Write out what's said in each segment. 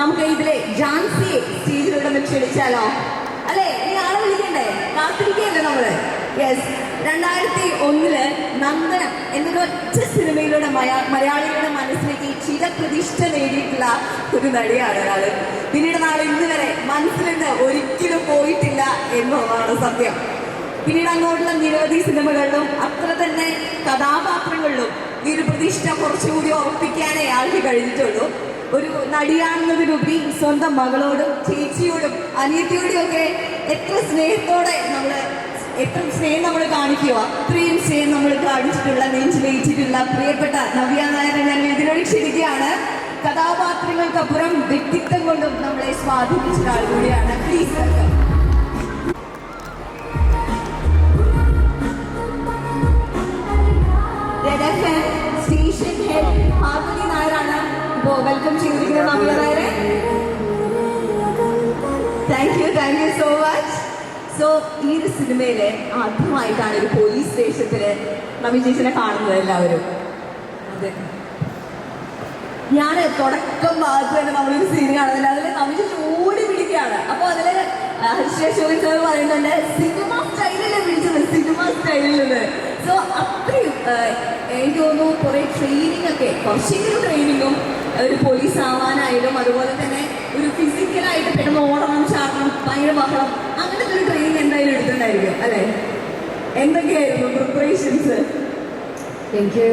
നമുക്ക് ഇതിലെ ജാൻസിയെ സ്റ്റേജിലൂടെ ഒന്ന് ക്ഷണിച്ചാലോ? അല്ലേ? നീ ആളെ വിളിക്കണ്ടേ? കാത്തിരിക്കല്ലേ നമ്മൾ? യെസ് രണ്ടായിരത്തി ഒന്നിൽ നന്ദന എന്നൊരു ഒറ്റ സിനിമയിലൂടെ മയ- മലയാളികളുടെ മനസ്സിലേക്ക് ചിരപ്രതിഷ്ഠ നേടിയിട്ടുള്ള ഒരു നടിയാണ് ഒരാൾ പിന്നീട് നാളെ ഇന്ന് വരെ മനസ്സിൽ നിന്ന് ഒരിക്കലും പോയിട്ടില്ല എന്നുള്ളതാണ് സത്യം. പിന്നീട് അങ്ങോട്ടുള്ള നിരവധി സിനിമകളിലും അത്ര തന്നെ കഥാപാത്രങ്ങളിലും ഈ ഒരു പ്രതിഷ്ഠ കുറച്ചുകൂടി ഉറപ്പിക്കാനേ ആൾക്ക് കഴിഞ്ഞിട്ടുള്ളൂ. ഒരു നടിയാണെന്നതിലുപരി സ്വന്തം മകളോടും ചേച്ചിയോടും അനിയത്തിയോടും ഒക്കെ എത്ര സ്നേഹത്തോടെ നമ്മൾ എത്ര സ്നേഹം നമ്മൾ കാണിക്കുക അത്രയും സ്നേഹം നമ്മൾ കാണിച്ചിട്ടുള്ള നെഞ്ചിലേറ്റിട്ടുള്ള പ്രിയപ്പെട്ട നവ്യ നായരെ ഞാൻ ഇതിനോട് ക്ഷണിക്കുകയാണ്. കഥാപാത്രങ്ങൾക്കപ്പുറം വ്യക്തിത്വം കൊണ്ടും നമ്മളെ സ്വാധീനിച്ച ആൾ കൂടിയാണ്. പ്ലീസ് വെൽക്കം നായരാണ് വെൽക്കം ചെയ്തിരിക്കുന്ന നവ്യ നായരെ. Thank you thank you so much so ഈ ഒരു സിനിമയിലെ ആദ്യമായിട്ടാണ് ഒരു പോലീസ് സ്റ്റേഷനിൽ നവി ചേച്ചിനെ കാണുന്നത് എല്ലാവരും. അതെ. ഞാൻ തുടക്കം ഭാഗത്ത് തന്നെ നമ്മളൊരു സീൻ കാണുന്നില്ല അതിൽ നവി ചേച്ചി ഓടി പിടിക്കുകയാണ് അപ്പൊ അതിൽ ഹരിശേഷോകൻ സാർ പറയുന്നുണ്ട് സിനിമ സ്റ്റൈലിൽ വിളിച്ചത്? സിനിമ സ്റ്റൈലിൽ സോ അത്രയും എനിക്ക് തോന്നുന്നു കുറെ ട്രെയിനിങ് ഒക്കെ കുറച്ചെങ്കിലും ട്രെയിനിങ്ങും ഒരു പോലീസ് ആവാനായാലും അതുപോലെ തന്നെ ഒരു ഫിസിക്കലായിട്ട് പെട്ടെന്ന് ഓടണം ചാടണം ഭയങ്കര ബഹളം അങ്ങനത്തെ ഒരു ട്രെയിനിങ് എന്തായാലും എടുത്തിട്ടുണ്ടായിരിക്കും അല്ലേ? എന്തൊക്കെയായിരുന്നു പ്രിപ്പറേഷൻസ് എനിക്ക്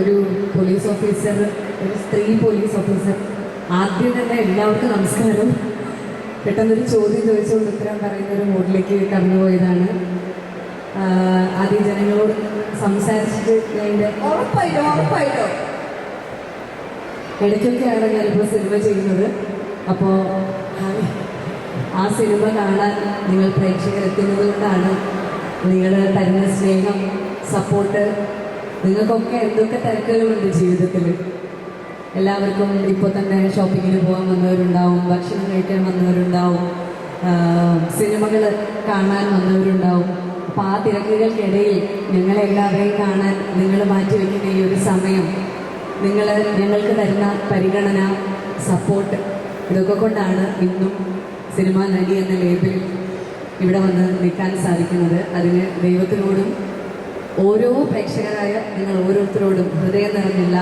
ഒരു പോലീസ് ഓഫീസർ ഒരു സ്ത്രീ പോലീസ് ഓഫീസർ ആദ്യം തന്നെ എല്ലാവർക്കും നമസ്കാരം. പെട്ടെന്നൊരു ചോദ്യം ചോദിച്ചുകൊണ്ട് ഉത്തരം പറയുന്ന ഒരു മോഡിലേക്ക് കടന്നുപോയതാണ് ആദ്യം ജനങ്ങളോട് സംസാരിച്ചിട്ട് ഉറപ്പായിട്ടോ ഉറപ്പായിട്ടും. ഇടയ്ക്കൊക്കെയാണ് ഞാനിപ്പോൾ സിനിമ ചെയ്യുന്നത്. അപ്പോൾ ആ സിനിമ കാണാൻ നിങ്ങൾ പ്രേക്ഷകരെത്തുന്നത് കൊണ്ടാണ് നിങ്ങൾ തരുന്ന സ്നേഹം സപ്പോർട്ട്. നിങ്ങൾക്കൊക്കെ എന്തൊക്കെ തിരക്കുകളുണ്ട് ജീവിതത്തിൽ എല്ലാവർക്കും ഇപ്പോൾ തന്നെ ഷോപ്പിങ്ങിന് പോകാൻ വന്നവരുണ്ടാവും ഭക്ഷണം കഴിക്കാൻ വന്നവരുണ്ടാവും സിനിമകൾ കാണാൻ വന്നവരുണ്ടാവും. അപ്പോൾ ആ തിരക്കുകൾക്കിടയിൽ ഞങ്ങളെല്ലാവരെയും കാണാൻ നിങ്ങൾ മാറ്റിവെക്കുന്ന ഈ ഒരു സമയം നിങ്ങൾ ഞങ്ങൾക്ക് തരുന്ന പരിഗണന സപ്പോർട്ട് ഇതൊക്കെ കൊണ്ടാണ് ഇന്നും സിനിമ നടി എന്ന ലേബിൽ ഇവിടെ വന്ന് നിൽക്കാൻ സാധിക്കുന്നത്. അതിന് ദൈവത്തിനോടും ഓരോ പ്രേക്ഷകരായ നിങ്ങൾ ഓരോരുത്തരോടും ഹൃദയം നിറഞ്ഞുള്ള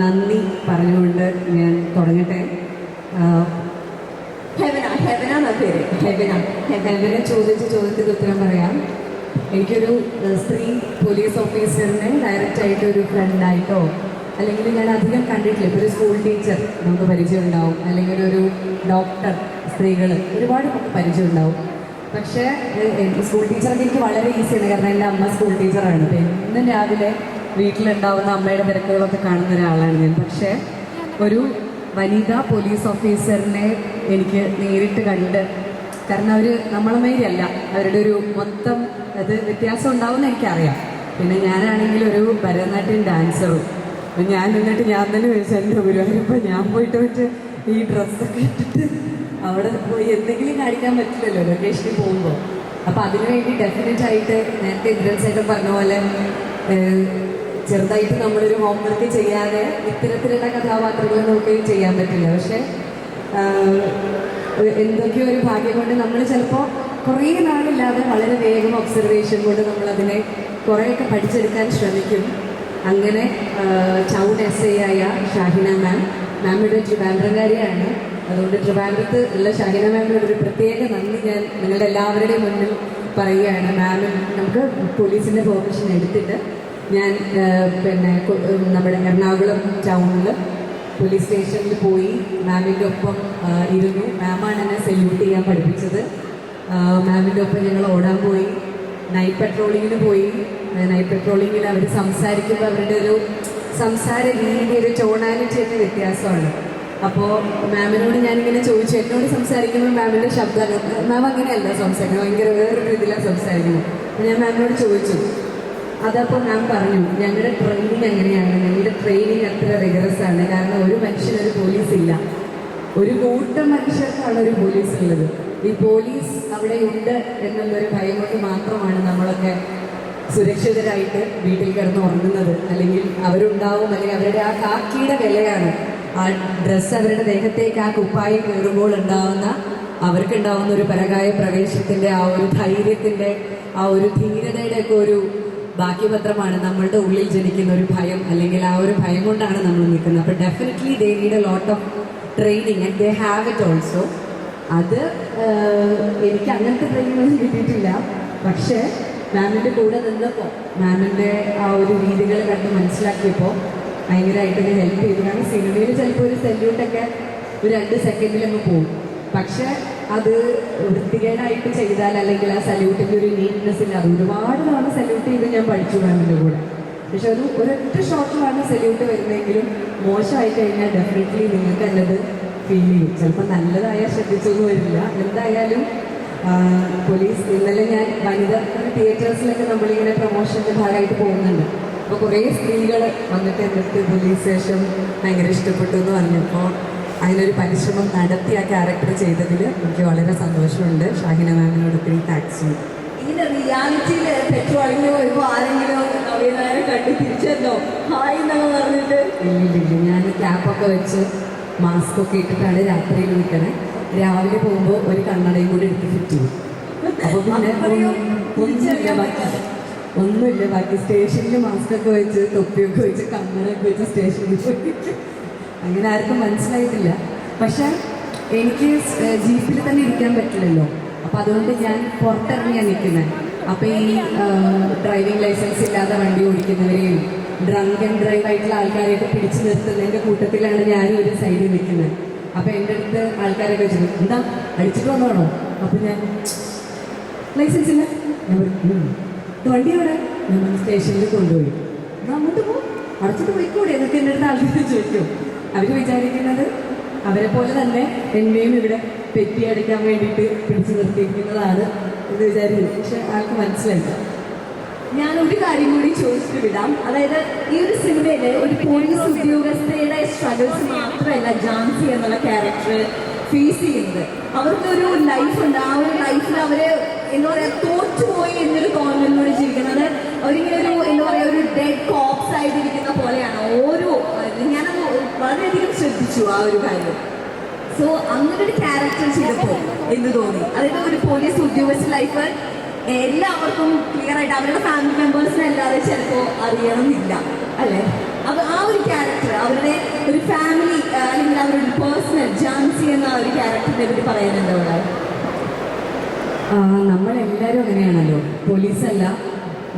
നന്ദി പറഞ്ഞുകൊണ്ട് ഞാൻ തുടങ്ങട്ടെ. ഹെവന ഹെവന പേര്? ഹെവന ഹെവനെ ചോദിച്ച ചോദ്യത്തിന് ഉത്തരം പറയാം. എനിക്കൊരു സ്ത്രീ പോലീസ് ഓഫീസറിനെ ഡയറക്റ്റ് ആയിട്ട് ഒരു ഫ്രണ്ടായിട്ടോ അല്ലെങ്കിൽ ഞാൻ അധികം കണ്ടിട്ടില്ല. ഇപ്പോൾ ഒരു സ്കൂൾ ടീച്ചർ നമുക്ക് പരിചയം ഉണ്ടാവും. അല്ലെങ്കിൽ ഒരു ഡോക്ടർ സ്ത്രീകൾ ഒരുപാട് നമുക്ക് പരിചയം ഉണ്ടാവും. പക്ഷേ സ്കൂൾ ടീച്ചറൊക്കെ എനിക്ക് വളരെ ഈസിയാണ് കാരണം എന്റെ അമ്മ സ്കൂൾ ടീച്ചറാണ് അപ്പോൾ എന്നും രാവിലെ വീട്ടിലുണ്ടാവുന്ന അമ്മയുടെ തിരക്കുകളൊക്കെ കാണുന്ന ഒരാളാണ് ഞാൻ. പക്ഷേ ഒരു വനിതാ പോലീസ് ഓഫീസറിനെ എനിക്ക് നേരിട്ട് കണ്ട് കാരണം അവർ മാതിരിയല്ല അവരുടെ ഒരു മൊത്തം അത് വ്യത്യാസം ഉണ്ടാവുമെന്ന് എനിക്കറിയാം. പിന്നെ ഞാനാണെങ്കിൽ ഒരു ഭരതനാട്യം ഡാൻസറും അപ്പം ഞാൻ നിന്നിട്ട് ഞാൻ തന്നെ ചോദിച്ചു എന്റെ ഗുരുവായൂരപ്പോൾ ഞാൻ പോയിട്ട് വെച്ച് ഈ ഡ്രസ്സൊക്കെ ഇട്ടിട്ട് അവിടെ പോയി എന്തെങ്കിലും കാണിക്കാൻ പറ്റില്ലല്ലോ ലൊക്കേഷനിൽ പോകുമ്പോൾ അപ്പോൾ അതിനുവേണ്ടി ഡെഫിനറ്റ് ആയിട്ട് നേരത്തെ ഇന്ദ്രൻ പറഞ്ഞ പോലെ ചെറുതായിട്ട് നമ്മളൊരു ഹോംവർക്ക് ചെയ്യാതെ ഇത്തരത്തിലുള്ള കഥാപാത്രങ്ങൾ നമുക്ക് ചെയ്യാൻ പറ്റില്ല. പക്ഷെ എന്തൊക്കെയോ ഒരു ഭാഗ്യം കൊണ്ട് നമ്മൾ ചിലപ്പോൾ കുറേ നാളില്ലാതെ വളരെ വേഗം ഒബ്സർവേഷൻ കൊണ്ട് നമ്മളതിനെ കുറേയൊക്കെ പഠിച്ചെടുക്കാൻ ശ്രമിക്കും. അങ്ങനെ ടൗൺ എസ് ഐ ആയ ഷാഹിന മാം മാം ഇവിടെ ട്രിവാൻഡ്രംകാരിയാണ് അതുകൊണ്ട് ട്രിവാൻഡ്രത്ത് ഉള്ള ഷാഹിന മാമിനോട് ഒരു പ്രത്യേക നന്ദി ഞാൻ നിങ്ങളുടെ എല്ലാവരുടെയും മുന്നിൽ പറയുകയാണ്. മാമിൽ നമുക്ക് പോലീസിന്റെ പെർമിഷൻ എടുത്തിട്ട് ഞാൻ പിന്നെ നമ്മുടെ എറണാകുളം ടൗണിൽ പോലീസ് സ്റ്റേഷനിൽ പോയി മാമിന്റെ ഒപ്പം ഇരുന്നു. മാമാണ് എന്നെ സല്യൂട്ട് ചെയ്യാൻ പഠിപ്പിച്ചത്. മാമിന്റെ ഒപ്പം ഞങ്ങൾ ഓടാൻ പോയി. നൈറ്റ് പെട്രോളിങ്ങിന് പോയി. നൈറ്റ് പെട്രോളിങ്ങിൽ അവർ സംസാരിക്കുമ്പോൾ അവരുടെ ഒരു സംസാര രീതി ഒരു ടോണാലിറ്റി ഒക്കെ വ്യത്യാസമാണ്. അപ്പോൾ മാമിനോട് ഞാനിങ്ങനെ ചോദിച്ചു എന്നോട് സംസാരിക്കുമ്പോൾ മാമിന്റെ ശബ്ദം മാം അങ്ങനെയല്ല സംസാരിക്കുന്നത് ഭയങ്കര വേറൊരു രീതിയിലാണ് സംസാരിക്കുന്നത്. അപ്പോൾ ഞാൻ മാമിനോട് ചോദിച്ചു അതപ്പോൾ മാം പറഞ്ഞു ഞങ്ങളുടെ ട്രെയിനിങ് എങ്ങനെയാണ്? ഞങ്ങളുടെ ട്രെയിനിങ് അത്ര റിഗറസ് ആണ്. കാരണം ഒരു മനുഷ്യനൊരു പോലീസ് ഇല്ല. ഒരു കൂട്ടം മനുഷ്യർക്കാണ് ഒരു പോലീസ് ഉള്ളത്. ഈ പോലീസ് അവിടെ ഉണ്ട് എന്നുള്ളൊരു ഭയം കൊണ്ട് മാത്രമാണ് നമ്മളൊക്കെ സുരക്ഷിതരായിട്ട് വീട്ടിൽ കിടന്ന് ഉറങ്ങുന്നത് അല്ലെങ്കിൽ അവരുണ്ടാവും അല്ലെങ്കിൽ അവരുടെ ആ കാക്കിയുടെ വിലയാണ്. ആ ഡ്രസ്സ് അവരുടെ ദേഹത്തേക്ക് ആ കുപ്പായി കയറുമ്പോൾ ഉണ്ടാവുന്ന അവർക്കുണ്ടാവുന്ന ഒരു പരകായ പ്രവേശത്തിന്റെ ആ ഒരു ധൈര്യത്തിന്റെ ആ ഒരു ധീരതയുടെ ഒക്കെ ഒരു ബാക്കിപത്രമാണ് നമ്മളുടെ ഉള്ളിൽ ജനിക്കുന്ന ഒരു ഭയം അല്ലെങ്കിൽ ആ ഒരു ഭയം കൊണ്ടാണ് നമ്മൾ നിൽക്കുന്നത്. അപ്പോൾ definitely they need a lot of training and they have it also അത് എനിക്ക് അങ്ങനത്തെ ട്രെയിനിങ് ഒന്നും കിട്ടിയിട്ടില്ല. പക്ഷേ മാമിന്റെ കൂടെ നിന്നപ്പോൾ മാമിന്റെ ആ ഒരു രീതികൾ കണ്ട് മനസ്സിലാക്കിയപ്പോൾ ഭയങ്കരമായിട്ട് എന്നെ ഹെൽപ്പ് ചെയ്തു. കാരണം സിനിമയിൽ ചിലപ്പോൾ ഒരു സല്യൂട്ടൊക്കെ ഒരു രണ്ട് സെക്കൻഡിൽ അങ്ങ് പോകും. പക്ഷെ അത് വൃത്തികേടായിട്ട് ചെയ്താൽ അല്ലെങ്കിൽ ആ സല്യൂട്ടിന്റെ ഒരു നീറ്റ്നെസ് ഇല്ല. അത് ഒരുപാട് തവണ സല്യൂട്ട് ചെയ്ത് ഞാൻ പഠിച്ചു മാമിന്റെ കൂടെ. പക്ഷെ ഒരു ഒരൊറ്റ ഷോട്ടിലാണ് സല്യൂട്ട് വരുന്നതെങ്കിലും മോശമായി കഴിഞ്ഞാൽ ഡെഫിനറ്റ്ലി നിങ്ങൾക്ക് നല്ലത് ഫീൽ ചെയ്യും. ചിലപ്പോൾ നല്ലതായാൽ ശ്രദ്ധിച്ചൊന്നും വരില്ല. എന്തായാലും പോലീസ് ഇന്നലെ ഞാൻ വനിത തിയേറ്റേഴ്സിലൊക്കെ നമ്മളിങ്ങനെ പ്രൊമോഷന്റെ ഭാഗമായിട്ട് പോകുന്നുണ്ട്. അപ്പോൾ കുറേ സ്ത്രീകൾ വന്നിട്ട് അടുത്ത് പോലീസ് സ്റ്റേഷൻ ഭയങ്കര ഇഷ്ടപ്പെട്ടു എന്ന് പറഞ്ഞപ്പോൾ അതിനൊരു പരിശ്രമം നടത്തി ആ ക്യാരക്ടർ ചെയ്തതിൽ എനിക്ക് വളരെ സന്തോഷമുണ്ട്. ഷാഹിന മാമിനോട് ഒത്തിരി താങ്ക്സ് ഇങ്ങനെ റിയാലിറ്റിയിൽ പെട്രോളിങ്ങിന് വരുമ്പോൾ ആരെങ്കിലും നവീനാരെ കണ്ടു തിരിച്ചെന്നോ? ഹായ് എന്നൊക്കെ പറഞ്ഞിട്ട്? ഇല്ലില്ല ഞാൻ ക്യാപ്പൊക്കെ വെച്ച് മാസ്ക് ഒക്കെ ഇട്ടിട്ടാണ് രാത്രിയിൽ നിൽക്കണേ രാവിലെ പോകുമ്പോൾ ഒരു കണ്ണടയും കൂടി എടുത്ത് ഫിറ്റ് അപ്പോൾ പിന്നെ ഒന്നുമില്ല ബാക്കി ഒന്നുമില്ല ബാക്കി സ്റ്റേഷനിൽ മാസ്ക് ഒക്കെ വെച്ച് തൊപ്പിയൊക്കെ വെച്ച് കണ്ണടയൊക്കെ വെച്ച് സ്റ്റേഷനിൽ പോയി. അങ്ങനെ ആർക്കും മനസ്സിലായിട്ടില്ല. പക്ഷെ എനിക്ക് ജീപ്പിൽ തന്നെ ഇരിക്കാൻ പറ്റില്ലല്ലോ. അപ്പം അതുകൊണ്ട് ഞാൻ പുറത്തിറങ്ങിയാണ് നിൽക്കുന്നത് അപ്പം ഈ ഡ്രൈവിംഗ് ലൈസൻസ് ഇല്ലാതെ വണ്ടി ഓടിക്കുന്നവരെയും ഡ്രങ്ക് ആൻഡ് ഡ്രൈവ് ആയിട്ടുള്ള ആൾക്കാരെയൊക്കെ പിടിച്ചു നിർത്തുന്നതിന്റെ കൂട്ടത്തിലാണ് ഞാനും ഒരു സൈഡിൽ നിൽക്കുന്നത് അപ്പം എന്റെ അടുത്ത് ആൾക്കാരൊക്കെ ചോദിച്ചു എന്താ? അടിച്ചിട്ട് വന്നതാണോ? അപ്പൊ ഞാൻ ലൈസൻസ് ഇല്ല. ഞാൻ പറഞ്ഞു, "ഉം. ഇത് വണ്ടി അവിടെ ഞാൻ സ്റ്റേഷനിൽ കൊണ്ടുപോയി. എന്നാ അങ്ങോട്ട് പോ അടച്ചിട്ട് പോയിക്കൂടെ. എന്നൊക്കെ എന്റെ അടുത്ത് ആൾക്കാർ ചോദിക്കും. അവർ വിചാരിക്കുന്നത് അവരെ പോലെ തന്നെ എന്നെയും ഇവിടെ പെറ്റി അടിക്കാൻ വേണ്ടിയിട്ട് പിടിച്ചു നിർത്തിയിരിക്കുന്നതാണ് എന്ന് വിചാരിക്കുന്നു. പക്ഷെ ആൾക്ക് മനസ്സിലായില്ല. ഞാൻ ഒരു കാര്യം കൂടി ചോദിച്ചിട്ട് വിടാം. അതായത് ഈ ഒരു സിനിമയിൽ ഒരു പോലീസ് ഉദ്യോഗസ്ഥയുടെ സ്ട്രഗിൾസ് മാത്രമല്ല ജാൻസി എന്നുള്ള ക്യാരക്ടർ ഫേസ് ചെയ്യുന്നത്. അവർക്കൊരു ലൈഫ് ഉണ്ട്. ആ ഒരു ലൈഫിൽ അവർ എന്താ പറയാ തോറ്റുപോയി എന്നൊരു തോന്നലിലൂടെ ജീവിക്കുന്നത് അവരിങ്ങനെ ഒരു എന്താ പറയാ ഒരു ഡെഡ് കോപ്സ് ആയിട്ടിരിക്കുന്ന പോലെയാണ്. ഓരോ ഞാനത് വളരെയധികം ശ്രദ്ധിച്ചു ആ ഒരു കാര്യം. സോ അങ്ങനെ ഒരു ക്യാരക്ടർ ചെയ്തപ്പോൾ എന്ന് തോന്നി? അതായത് ഒരു പോലീസ് ഉദ്യോഗസ്ഥ ലൈഫ് എല്ലാവർക്കും ക്ലിയർ ആയിട്ട് അവരുടെ ഫാമിലി മെമ്പേഴ്സിനെ അല്ലാതെ ചിലപ്പോൾ അറിയണമെന്നില്ല അല്ലേ? അപ്പൊ ആ ഒരു ക്യാരക്ടർ അവരുടെ ഒരു ഫാമിലി അല്ലെങ്കിൽ അവരുടെ പേഴ്സണൽ ജാൻസി എന്ന ഒരു ക്യാരക്ടറിനെ പറ്റി പറയാനുണ്ടോ അവിടെ നമ്മളെല്ലാവരും അങ്ങനെയാണല്ലോ. പോലീസല്ല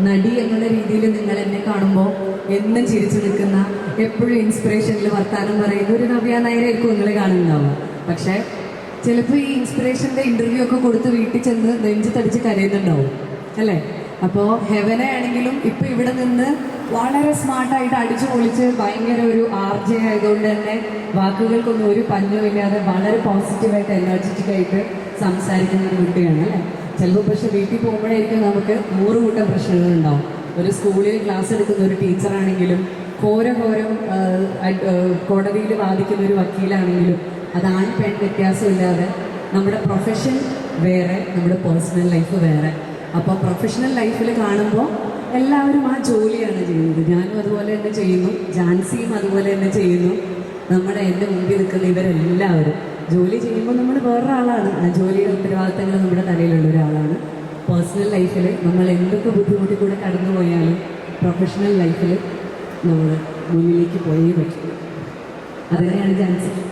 നടി എന്നുള്ള രീതിയിൽ നിങ്ങൾ എന്നെ കാണുമ്പോൾ എന്നും ചിരിച്ചു നിൽക്കുന്ന എപ്പോഴും ഇൻസ്പിറേഷനിൽ വർത്താനം പറയുന്ന ഒരു നവ്യ നായരായിരിക്കും നിങ്ങൾ കാണുന്നുണ്ടാവുക പക്ഷേ ചിലപ്പോൾ ഈ ഇൻസ്പിറേഷന്റെ ഇന്റർവ്യൂ ഒക്കെ കൊടുത്ത് വീട്ടിൽ ചെന്ന് നെഞ്ചത്തടിച്ച് കരയുന്നുണ്ടാവും അല്ലേ? അപ്പോൾ ഹെവനെ ആണെങ്കിലും ഇപ്പം ഇവിടെ നിന്ന് വളരെ സ്മാർട്ടായിട്ട് അടിച്ചു പൊളിച്ച് ഭയങ്കര ഒരു ആർജെ ആയതുകൊണ്ട് തന്നെ വാക്കുകൾക്കൊന്നും ഒരു പഞ്ഞമില്ലാതെ വളരെ പോസിറ്റീവായിട്ട് എനർജറ്റിക് ആയിട്ട് സംസാരിക്കുന്ന ഒരു കുട്ടിയാണ് അല്ലേ? ചിലപ്പോൾ പക്ഷെ വീട്ടിൽ പോകുമ്പോഴായിരിക്കും നമുക്ക് നൂറ് കൂട്ടം പ്രശ്നങ്ങളുണ്ടാവും. ഒരു സ്കൂളിൽ ക്ലാസ് എടുക്കുന്ന ഒരു ടീച്ചറാണെങ്കിലും ഘോരഘോരം കോടതിയിൽ വാദിക്കുന്ന ഒരു വക്കീലാണെങ്കിലും അത് ആൺ പെൺ വ്യത്യാസമില്ലാതെ നമ്മുടെ പ്രൊഫഷൻ വേറെ നമ്മുടെ പേഴ്സണൽ ലൈഫ് വേറെ. അപ്പോൾ പ്രൊഫഷണൽ ലൈഫിൽ കാണുമ്പോൾ എല്ലാവരും ആ ജോലിയാണ് ചെയ്യുന്നത്. ഞാനും അതുപോലെ തന്നെ ചെയ്യുന്നു. ജാൻസിയും അതുപോലെ തന്നെ ചെയ്യുന്നു. നമ്മുടെ എന്റെ മുമ്പിൽ നിൽക്കുന്ന ഇവരെല്ലാവരും. ജോലി ചെയ്യുമ്പോൾ നമ്മൾ വേറൊരാളാണ്. ആ ജോലിയുടെ ഉത്തരവാദിത്തങ്ങൾ നമ്മുടെ തലയിലുള്ള ഒരാളാണ്. പേഴ്സണൽ ലൈഫിൽ നമ്മൾ എന്തൊക്കെ ബുദ്ധിമുട്ടി കൂടെ കടന്നു പോയാലും പ്രൊഫഷണൽ ലൈഫിൽ നമ്മൾ മുന്നിലേക്ക് പോയേ പറ്റും. അതിനെയാണ് Jancy.